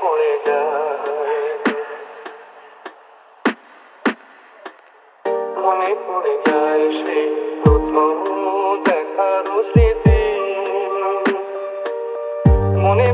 পড়ে যায়। মনে পড়ে যায় সেই প্রথম দেখার স্মৃতি। মনে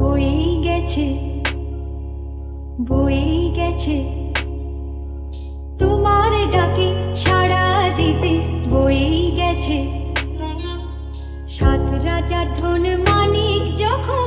বয়ে গেছে বয়ে গেছে। তোমার ডাকে সাড়া দিতে বয়ে গেছে। সাত রাজার ধন মানিক যখন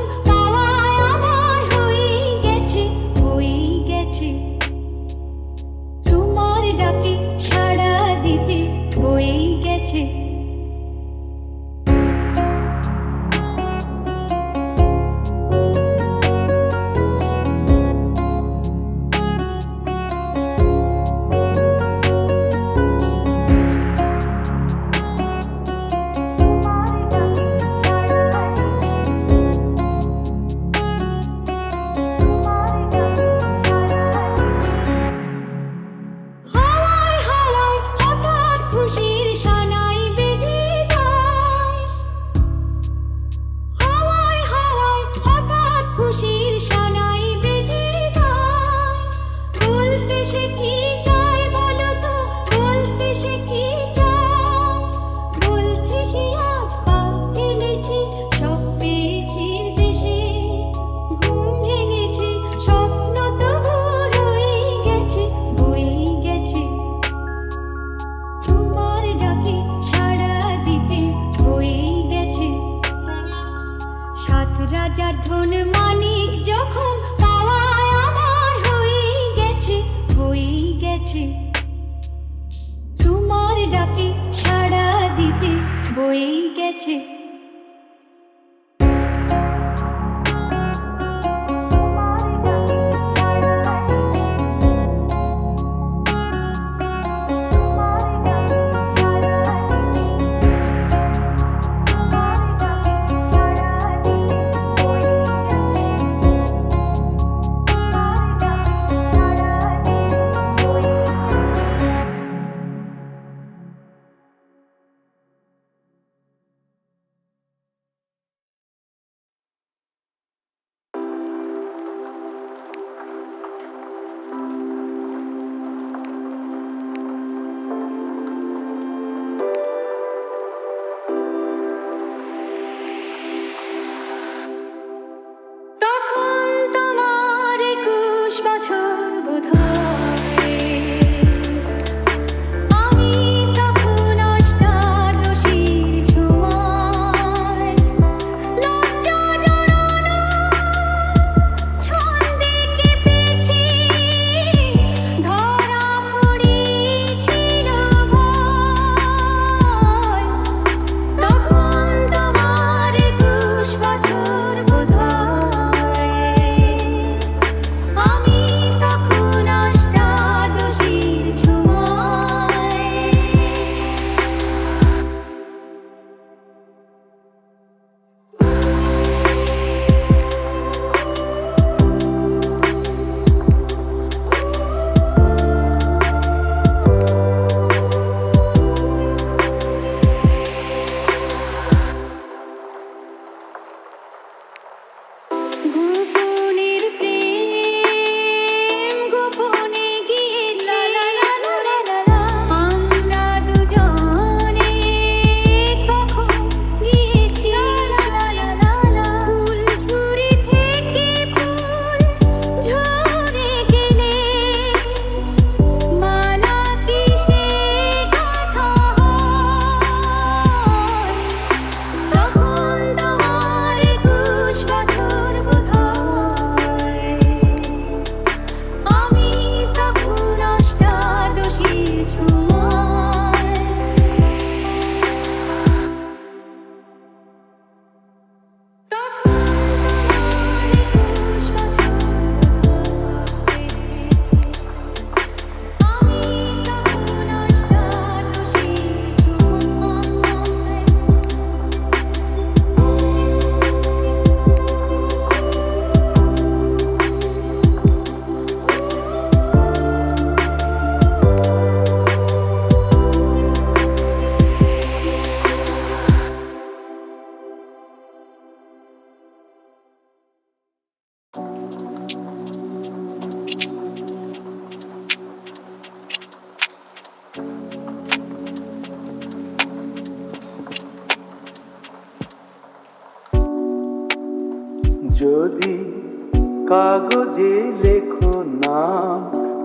বই গেছে। কাগজে লেখো নাম,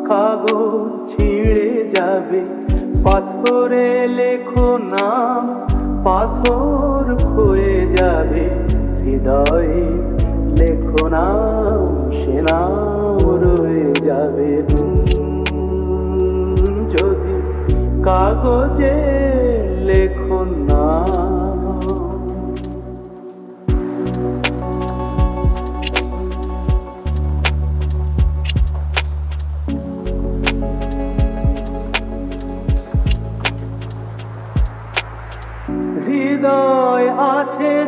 কাগজ ছিঁড়ে যাবে। পাথরে লেখো নাম, পাথর ক্ষয়ে যাবে। হৃদয়ে লেখো নাম, সে নাম রয়ে যাবে। যদি কাগজে লেখো নাম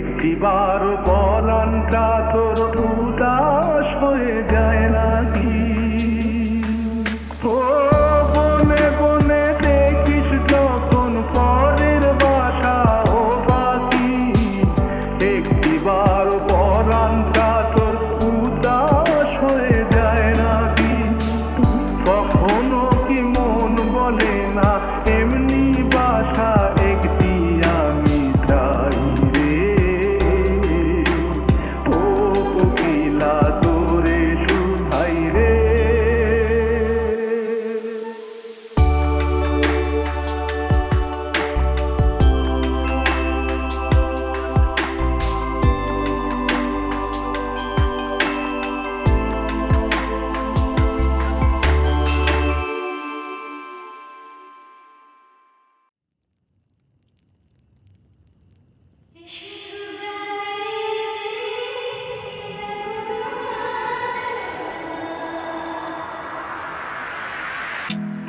একটিবার বলানটা তোর